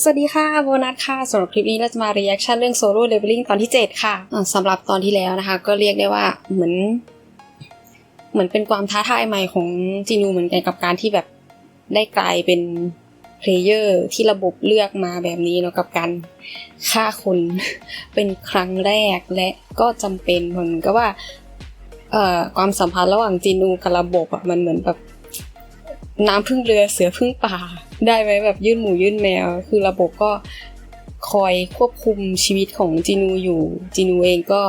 สวัสดีค่ะโบนัสค่ะสำหรับคลิปนี้เราจะมา reaction เรื่อง solo leveling ตอนที่ 7 ค่ะอ่าสำหรับตอนที่แล้วนะคะ ก็เรียกได้ว่าเหมือน เหมือนเป็นความท้าทายใหม่ของจีนูเหมือนกันกับการที่แบบได้กลายเป็นเพลเยอร์ที่ระบบเลือกมาแบบนี้เนาะกับการฆ่าคนเป็นครั้งแรกและก็จำเป็นเหมือนกับว่าความสัมพันธ์ระหว่างจีนูกับระบบอะมันเหมือนแบบ น้ำพึ่งเรือเสือพึ่งป่า ได้ไหมแบบยื่นหมูยื่นแมว คือระบบก็คอยควบคุมชีวิตของจีนูอยู่ จีนูเองก็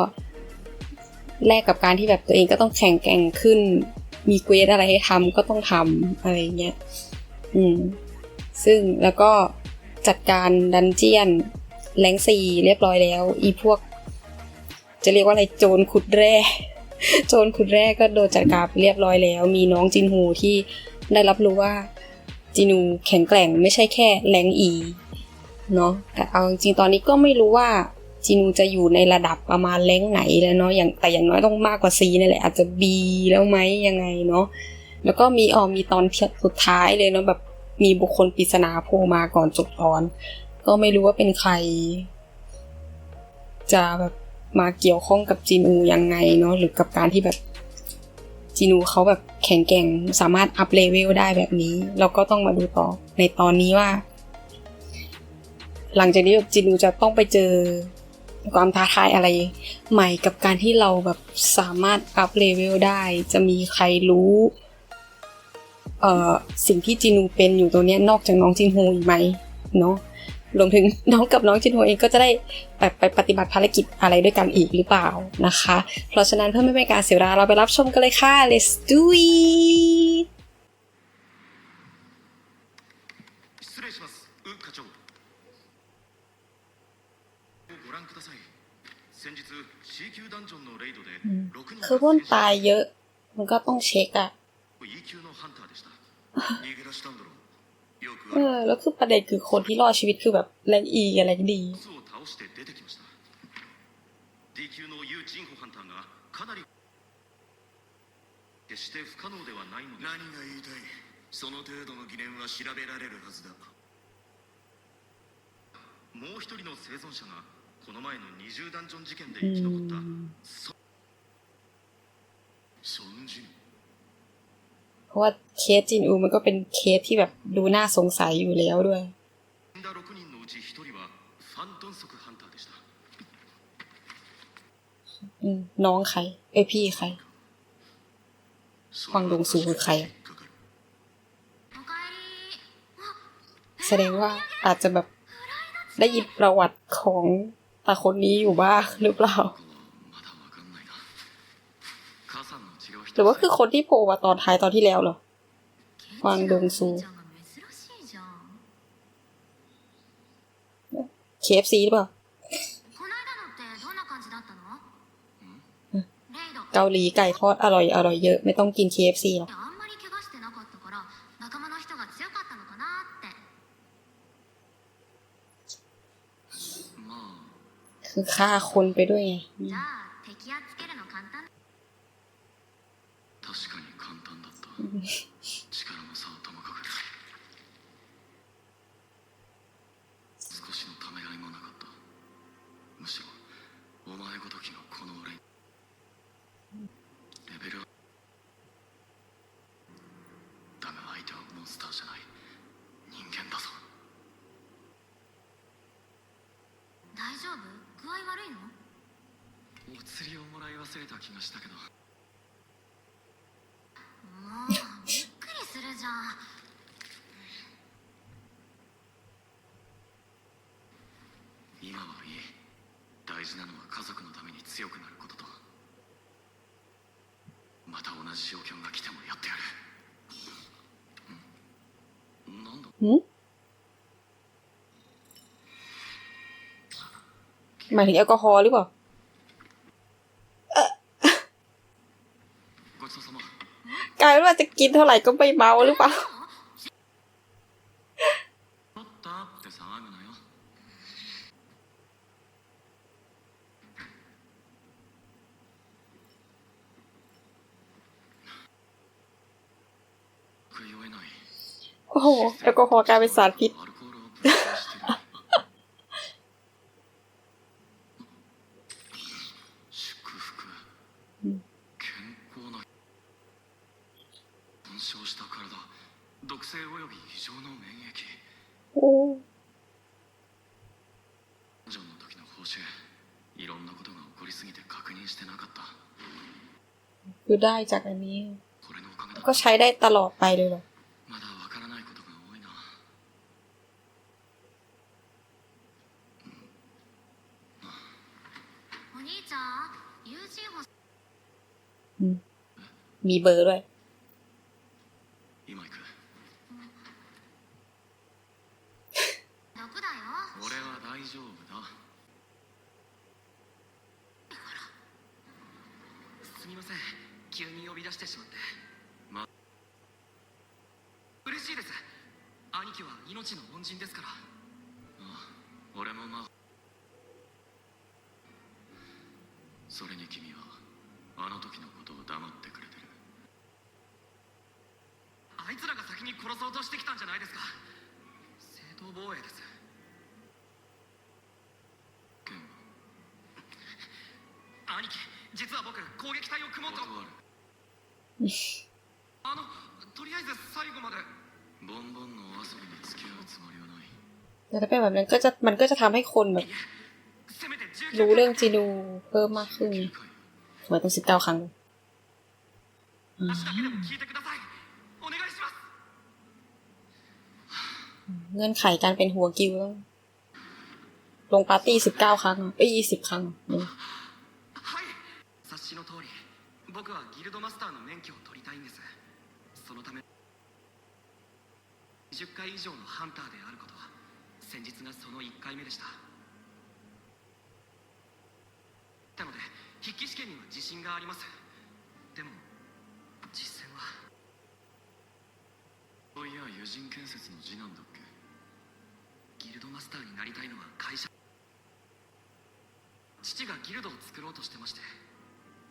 แลกกับการที่แบบตัวเองก็ต้องแข่งแกร่งขึ้น มีเควสอะไรให้ทำก็ต้องทำอะไรเงี้ย อืม ซึ่งแล้วก็จัดการดันเจียนแรงซีเรียบร้อยแล้ว อีพวก จะเรียกว่าอะไรโจรขุดแร่ โจรขุดแร่ก็โดนจัดการเรียบร้อยแล้ว มีน้องจินฮูที่ ได้รับรู้ว่าจินูแข็งแกร่งไม่ใช่แค่แรงอีเนาะแต่เอาจริงตอนนี้ก็ไม่รู้ว่าจินูจะอยู่ในระดับประมาณแรงไหนแล้วเนาะอย่างแต่อย่างน้อยต้องมากกว่า C นี่นแหละอาจจะ B แล้วไหมยังไงเนาะแล้วก็มีออมีตอนสุดท้ายเลยเนาะแบบมีบุคคลปริศนาโผล่มาก่อนจบตอน ก็ไม่รู้ว่าเป็นใคร จะแบบมาเกี่ยวข้องกับจีนูยังไงเนาะหรือกับการที่แบบ จีนูเขาแบบแข็งแกร่งสามารถอัพเลเวลได้แบบนี้ เราก็ต้องมาดูต่อในตอนนี้ว่า หลังจากนี้แบบจีนูจะต้องไปเจอความท้าทายอะไร ใหม่กับการที่เราแบบสามารถอัพเลเวลได้ จะมีใครรู้เอ่อสิ่งที่จีนูเป็นอยู่ตรงเนี้ยนอกจากน้องจินโฮอีกไหมเนาะ รวมถึงน้องกับน้องจินโฮเองก็จะได้แบไปปฏิบัติภารกิจอะไรด้วยกันอีกหรือเปล่านะคะ เพราะฉะนั้นเพื่อไม่ให้การเสียเวลาเราไปรับชมกันเลยค่ะ let's do it คือพ้นตายเยอะ มันก็ต้องเช็คอะ เอ あ อ แล้วคือประเด็นคือคนที่รอดชีวิตคือแบบแรงอีกับแรงดี るボスを倒して出てきました D 級の U ジンホハンターがかなり決して不可能ではないのです何が言いたいその程度の疑念は調べられるはずだもう一人の生存者がこの前の二重ダンジョン事件で อื 生き残った、ม そんじ เพ ราะว่าเคสจินอูมันก็เป็นเคสที่แบบดูน่าสงสัยอยู่แล้วด้วย น้องใคร เอ้พี่ใครฟังดงซูคือใคร แสดงว่าอาจจะแบบได้ยินประวัติของตาคนนี้อยู่บ้างหรือเปล่า หรือว่าคือคนที่โผล่มาตอนท้ายตอนที่แล้วเหรอกวางดงซูเคฟซีหรือเปล่าเกาหลีไก่ทอดอร่อยอร่อยเยอะ ไม่ต้องกิน KFC หรอกคือฆ่าคนไปด้วยไง 力の差はともかく少しのためらいもなかった。むしろお前ごときがこの俺に。レベルは。だが相手はモンスターじゃない。人間だぞ。大丈夫？具合悪いの？お釣りをもらい忘れた気がしたけど หมายถึงแอลกอฮอล์หรือเปล่า กลายว่าจะกินเท่าไหร่ก็ไม่เมาหรือเปล่า โอ้โห แอลกอฮอล์กลายเป็นสารพิษ および異常の免疫 โอ้ ジョンの時の報酬いろんなことが起こりすぎて確認してなかった คือได้จากอันนี้ これのおかげだ ก็ใช้ได้ตลอดไปเลยเหรอ まだわからないことが多いなお兄ちゃん友人欲し มีเบอร์ด้วย 実は僕攻撃隊を組もうとは断るあのとりあえず最後までボンボンのお遊びに付き合うつもりはない แต่ถ้าเป็นแบบนั้นก็จะมันก็จะทำให้คนแบบ せめて19 รู้เรื่องจีนูเพิ่มมากขึ้น 9回 ทำไมต้องสิบเก้าครั้งอ่า 話だけでも聞いてくださいお願いします เงื่อนไขการเป็นหัวกิวต้องลงปาร์ตี้สิบเก้าครั้งอ่ะเอ้ยยี่สิบครั้ง 僕はギルドマスターの免許を取りたいんです。そのため20回以上のハンターであること先日がその1回目でした。なので筆記試験には自信があります。でも実践は。そういや友人建設の次男だっけ？ギルドマスターになりたいのは会社父がギルドを作ろうとしてまして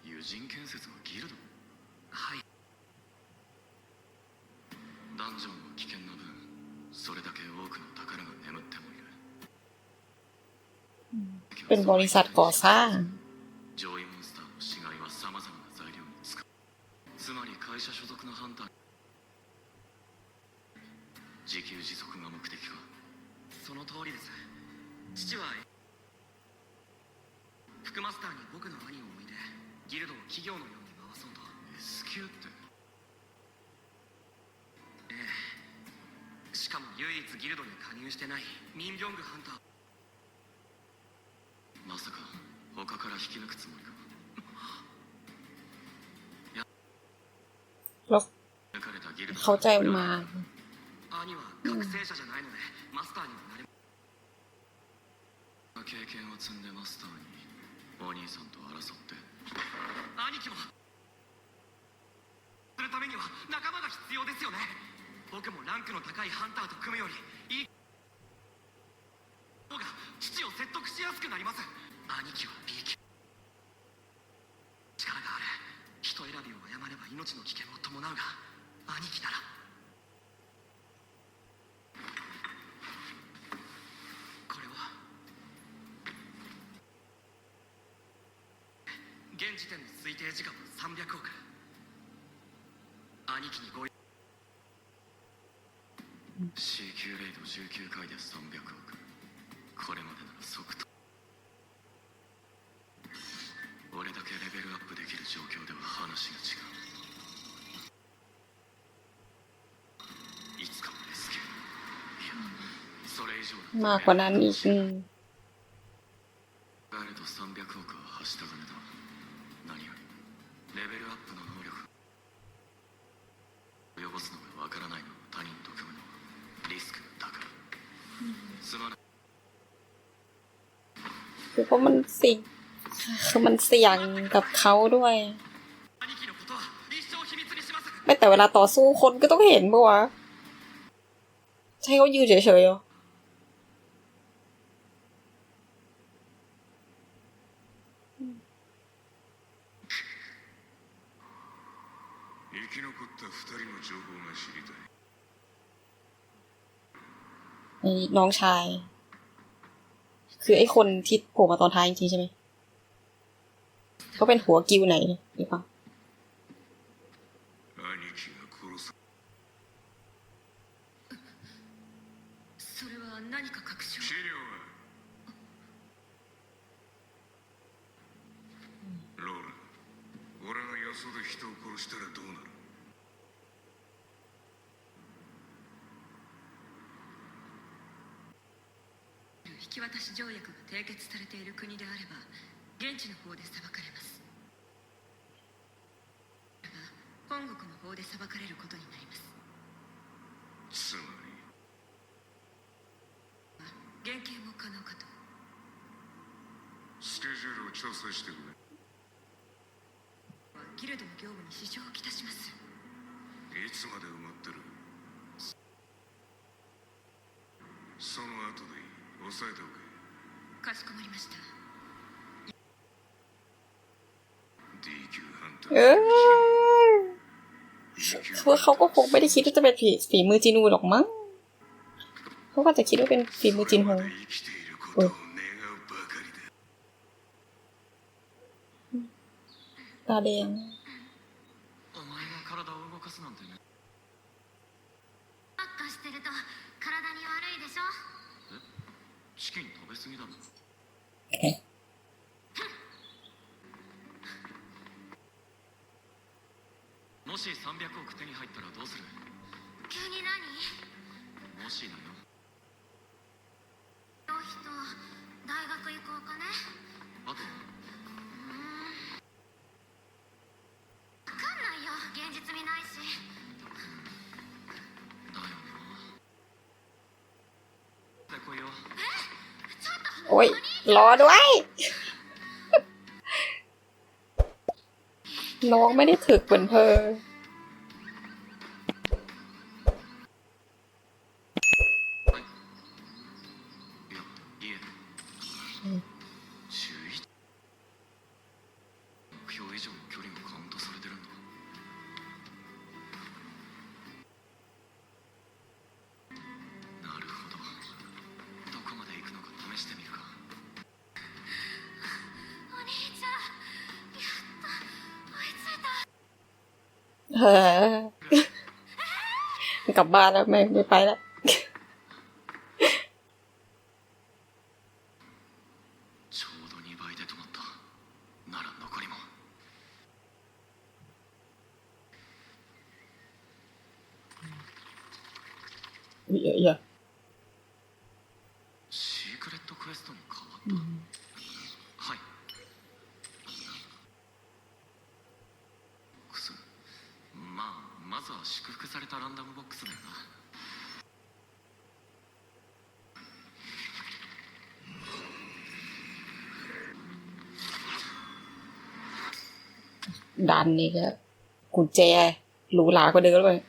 友人建設のギルドはいダンジョンは危険な分それだけ多くの宝が眠ってもいる เป็นบริษัทก่อสร้าง 上位モンスターの死骸は様々な材料に使うつまり会社所属のハンター自給自足が目的かその通りです父は副マスターに僕の兄を置いて ギルドを企業のように回そうと S 級ってええしかも唯一ギルドに加入してないミンビョングハンターまさか他から引き抜くつもりか แล้ว 抜かれたギルド เขาใจมา 兄は覚醒者じゃないのでマスターにもなれ経験を積んでマスターにお兄さんと争って 兄貴もするためには仲間が必要ですよね。僕もランクの高いハンターと組むよりいい方が父を説得しやすくなります。兄貴は B 級力がある。人選びを誤れば命の危険を伴うが兄貴ならこれは現時点の推定時間は300億。兄貴にご C 級レイド19回で300億。これまでなら即答。俺だけレベルアップできる状況では話が違う。いつかもレスいやそれ以上だったら。 คือเพราะมันสิคือมันเสี่ยงกับเขาด้วย ไม่แต่เวลาต่อสู้คนก็ต้องเห็นปะวะ ใช่เขายืนเฉยๆหรอ นนี้น้องชาย คือไอ้คนที่โผล่มาตอนท้ายจริงๆใช่ไหม ス เขาเป็นหัวกิวไหนหรือเปล่า 兄貴が殺さそれは何か確証資料はローラ俺がよそで人を殺したらどうなる 渡し条約が締結されている国であれば現地の方で裁かれます。本国の方で裁かれることになります。つまり？減刑も可能かとスケジュールを調整してくれ。ギルドの業務に支障をきたします。いつまで埋まってる？その後でいい押さえておけかしこまりました D 級ハンタ เอ ー อ E 級 พวกเขาก็คงไม่ได้คิดว่าจะเป็นฝีฝีมือจีนูหรอกมั้งเขาก็จะคิดว่าเป็นฝีมือจินฮง まだ生きていることを願うばかりだ ตาแดง キン食べ過ぎだろもし300億手に入ったらどうする？急に何？もしだよ。浪費と大学行こうかね。あと อ้ยรอด้วย น้องไม่ได้ถึกเหมือนเธอ บ้านแล้วไม่ไม่ไปแล้ว นนี่ก็กุญแจหรูหรากว่าเดิมเลย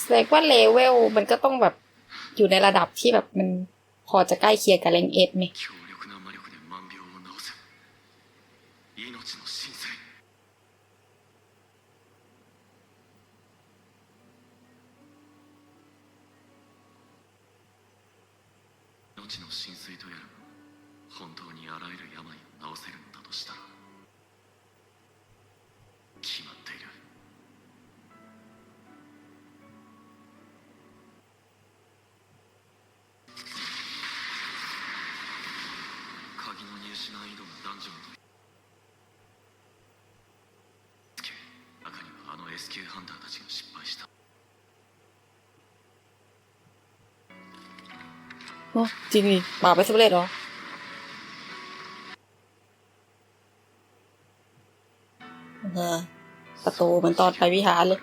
แสดงว่าเลเวลมันก็ต้องแบบอยู่ในระดับที่แบบมันพอจะใกล้เคียงกับเลงเอ็ดไหม จริงดิป่าไปสำเร็จเหรอเออประตูเหมือนตอนไปวิหารเลย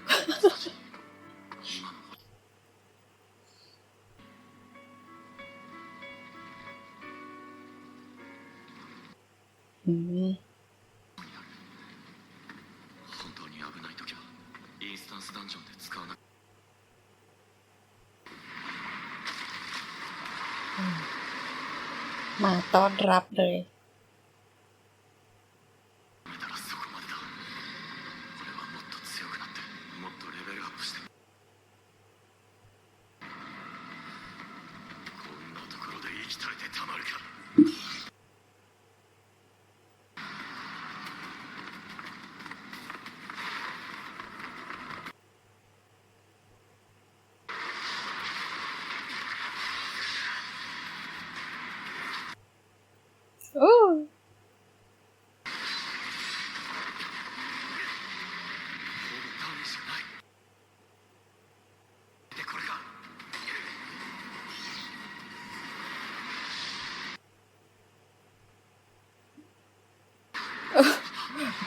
รับเลยこんなところで生きたてたまるか。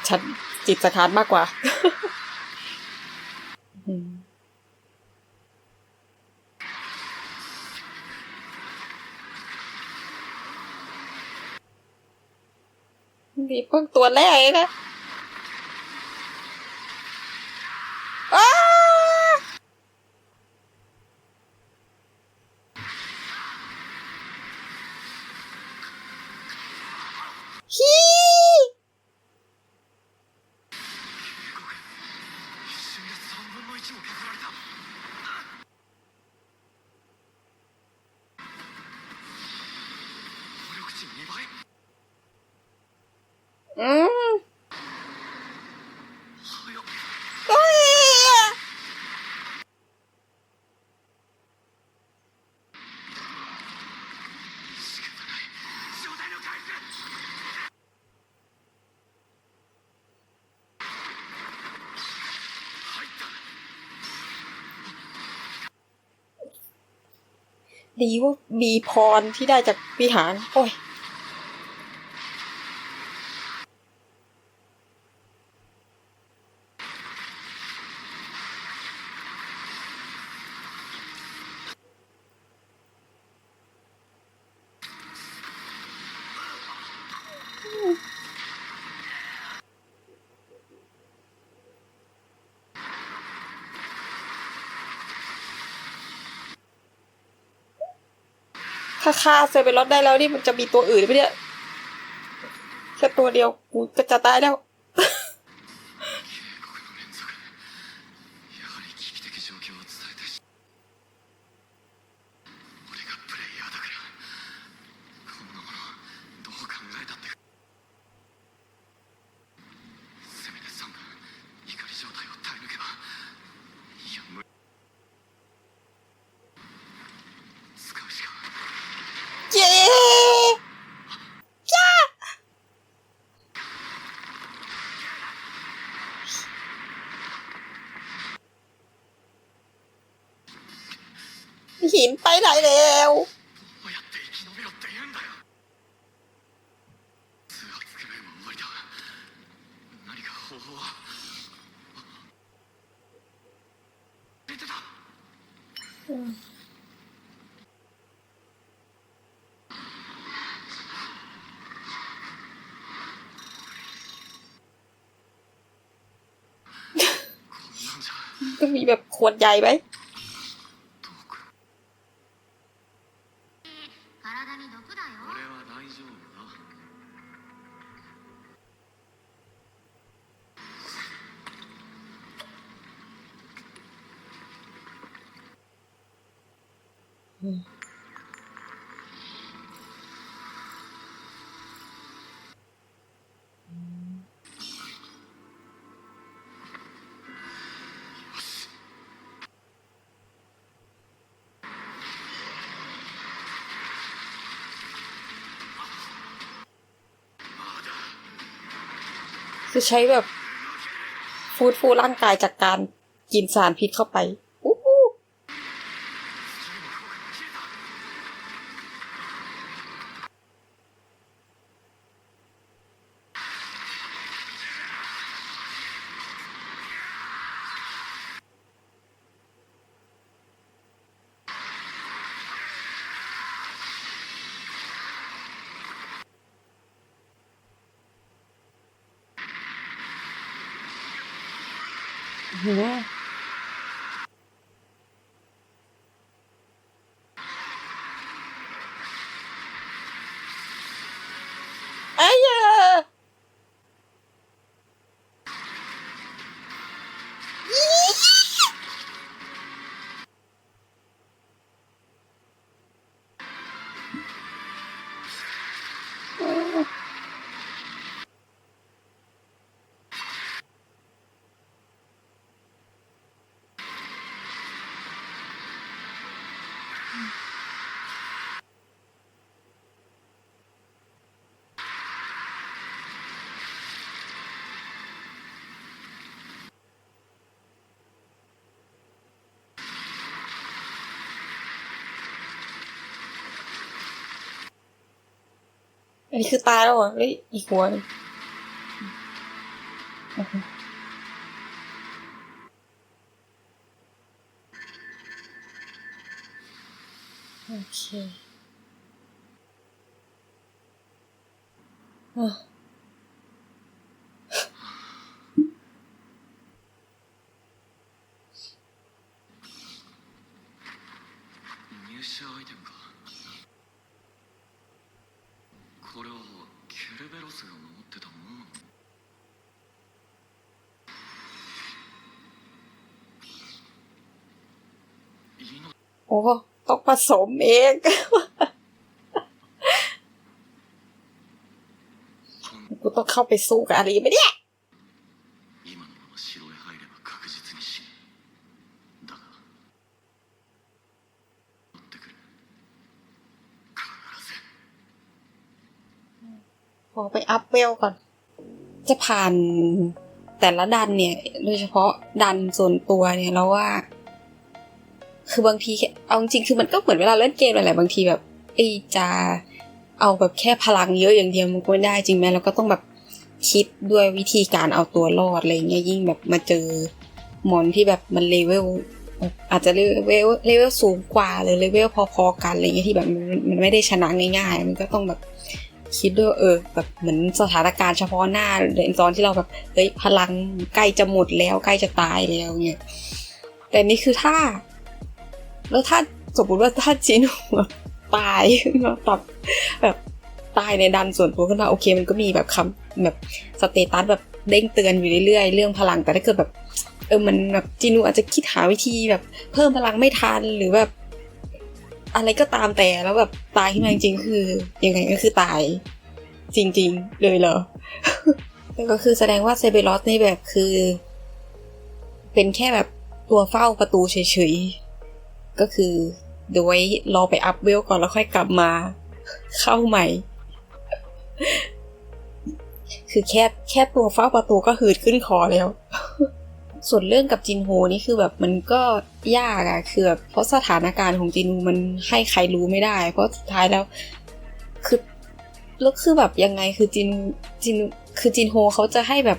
ฉันจิตสถานมากกว่าอืมนี่เพิ่งตัวแรกเองนะ ดีว่ามีพรที่ได้จากวิหาร โอ้ย ถ้าฆ่าเซอร์เบลอสได้แล้วนี่มันจะมีตัวอื่นไหมเนี่ยแค่ตัวเดียวกูก็จะตายแล้ว หินไปไหนแล้วก็มีแบบขวดใหญ่ไหม คือใช้แบบ ฟูดฟูร่างกายจากการกินสารพิษเข้าไปอู้หู หือไอ้ยา อันนี้คือตายแล้วเหรอเฮ้ยอีกหัวหนึงโอ้โหโอเคอ่ะ 入手アイテ スが守ってたものなのいいの โอ้ต้องผสมเอง กูต้องเข้าไปสู้กับอะไรไหมเนี่ย ขอไปอัพเวลก่อน จะผ่านแต่ละดันเนี่ย โดยเฉพาะดันส่วนตัวเนี่ยเราว่า คือบางทีเอาจริงคือมันก็เหมือนเวลาเล่นเกมอะไรบางทีแบบไอ้จะเอาแบบแค่พลังเยอะอย่างเดียวมันก็ไม่ได้จริงไหมเราก็ต้องแบบคิดด้วยวิธีการเอาตัวรอดอะไรเงี้ยยิ่งแบบมาเจอมอนที่แบบมันเลเวลอาจจะเลเวลเลเวลสูงกว่าหรือเลเวลพอๆกันอะไรเงี้ยที่แบบมันมันไม่ได้ชนะง่ายๆมันก็ต้องแบบ คิดด้วยเออแบบเหมือนสถานการณ์เฉพาะหน้าในตอนที่เราแบบเฮ้ยพลังใกล้จะหมดแล้วใกล้จะตายแล้วเนี่ยแต่นี่คือถ้า แล้วถ้าสมมติว่าถ้าจินหัวตายขึ้นมาแบบแบบตายในดันส่วนตัวขึ้นมาโอเค มันก็มีแบบคำแบบสเตตัสแบบเด้งเตือนอยู่เรื่อยๆเรื่องพลังแต่ถ้าเกิดแบบ เออมันแบบจินูอาจจะคิดหาวิธีแบบ เพิ่มพลังไม่ทันหรือแบบ อะไรก็ตามแต่แล้วแบบตายขึ้นมาจริงๆคือยังไงก็คือตาย จริงๆ เลยเหรอแต่ก็คือแสดงว่าเซเบรอสนี่แบบคือ เป็นแค่แบบตัวเฝ้าประตูเฉยๆ ก็คือเดี๋ยวไว้รอไปอัพเวลก่อนแล้วค่อยกลับมา เข้าใหม่ คือแค่แค่ตัวเฝ้าประตูก็หืดขึ้นคอแล้ว ส่วนเรื่องกับจินโฮนี่คือแบบมันก็ยากอะคือแบบเพราะสถานการณ์ของจินโฮมันให้ใครรู้ไม่ได้ เพราะสุดท้ายแล้วคือแล้วคือแบบยังไงคือจินจินคือจินโฮเขาจะให้แบบ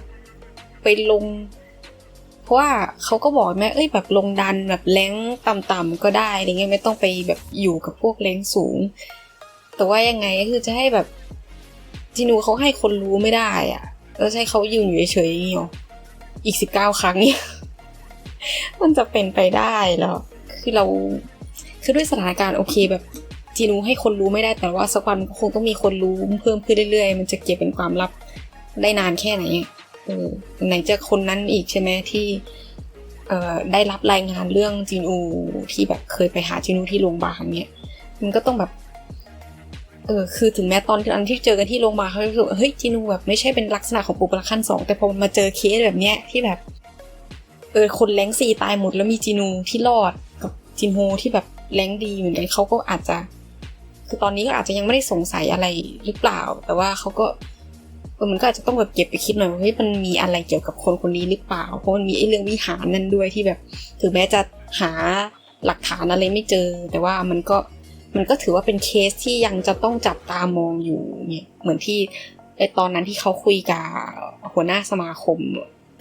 ไปลง เพราะว่าเขาก็บอกแม่เอ้ยแบบลงดันแบบแรงต่ำๆก็ได้อะไรเงี้ยไม่ต้องไปแบบอยู่กับพวกแรงสูง แต่ว่ายังไงก็คือจะให้แบบจินูเขาให้คนรู้ไม่ได้อะแล้วให้เขายืนอยู่เฉยๆอย่างเงี้ย อีกสิบเก้าครั้งเนี่ยมันจะเป็นไปได้เหรอคือเราคือด้วยสถานการณ์โอเคแบบจีนูให้คนรู้ไม่ได้แต่ว่าสักวันคงต้องมีคนรู้เพิ่มขึ้นเรื่อยๆ มันจะเก็บเป็นความลับได้นานแค่ไหนเออไหนจะคนนั้นอีกใช่ไหมที่เอ่อได้รับรายงานเรื่องจีนูที่แบบเคยไปหาจีนูที่โรงพยาบาลเนี่ย มันก็ต้องแบบ เออคือถึงแม้ตอนนั้นที่เจอกันที่โรงพยาบาลเขาจะรู้สึกเฮ้ยจีนูแบบไม่ใช่เป็นลักษณะของปุกละขั้นสองแต่พอมาเจอเคสแบบเนี้ยที่แบบเออคนแรงสี่ตายหมดแล้วมีจีนูที่รอดกับจินโฮที่แบบแรงดีเหมือนกันเขาก็อาจจะ คือตอนนี้ก็อาจจะยังไม่ได้สงสัยอะไรหรือเปล่า แต่ว่าเขาก็เออมันก็อาจจะต้องแบบเก็บไปคิดหน่อยว่าเฮ้ยมันมีอะไรเกี่ยวกับคนคนนี้หรือเปล่า เพราะมันมีไอ้เรื่องวิหารนั่นด้วยที่แบบ ถึงแม้จะหาหลักฐานอะไรไม่เจอ แต่ว่ามันก็ มันก็ถือว่าเป็นเคสที่ยังจะต้องจับตามองอยู่เนี่ยเหมือนที่ไอตอนนั้นที่เขาคุยกับหัวหน้าสมาคม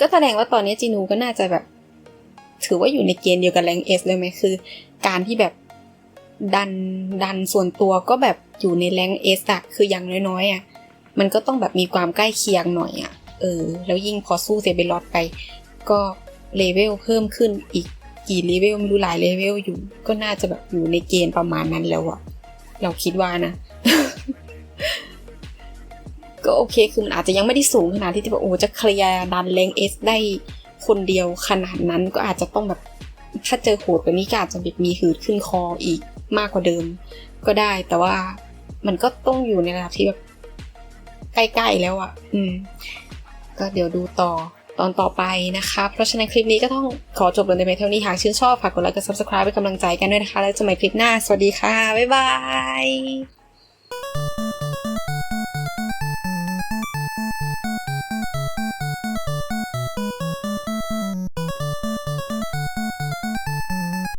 ก็แสดงว่าตอนนี้จีนูก็น่าจะแบบ ถือว่าอยู่ในเกณฑ์เดียวกับแรงเอสเลยไหมคือ การที่แบบดันดันส่วนตัวก็แบบอยู่ในแรงเอสอะคืออย่างน้อยๆอะมันก็ต้องแบบมีความใกล้เคียงหน่อยอะเออ แล้วยิ่งพอสู้เซเบรอดไป ก็เลเวลเพิ่มขึ้นอีก กี่เลเวลไม่รู้หลายเลเวลอยู่ ก็น่าจะแบบอยู่ในเกณฑ์ประมาณนั้นแล้วอะเราคิดว่านะ ก็โอเคคือมันอาจจะยังไม่ได้สูงขนาดที่จะแบบโอ้จะเคลียร์ดันเลงเอสได้คนเดียวขนาดนั้นก็อาจจะต้องแบบถ้าเจอโหดกว่านี้ก็อาจจะแบบมีหืดขึ้นคออีกมากกว่าเดิม ก็ได้แต่ว่ามันก็ต้องอยู่ในระดับที่แบบใกล้ๆแล้วอะ่ะ อืม ก็เดี๋ยวดูต่อ ตอนต่อไปนะคะ เพราะฉะนั้นคลิปนี้ก็ต้องขอจบลงในเพียงเท่านี้หากชื่นชอบฝากกดไลค์กด subscribe เป็นกำลังใจกันด้วยนะคะ แล้วเจอกันใหม่คลิปหน้า สวัสดีค่ะ บ๊ายบาย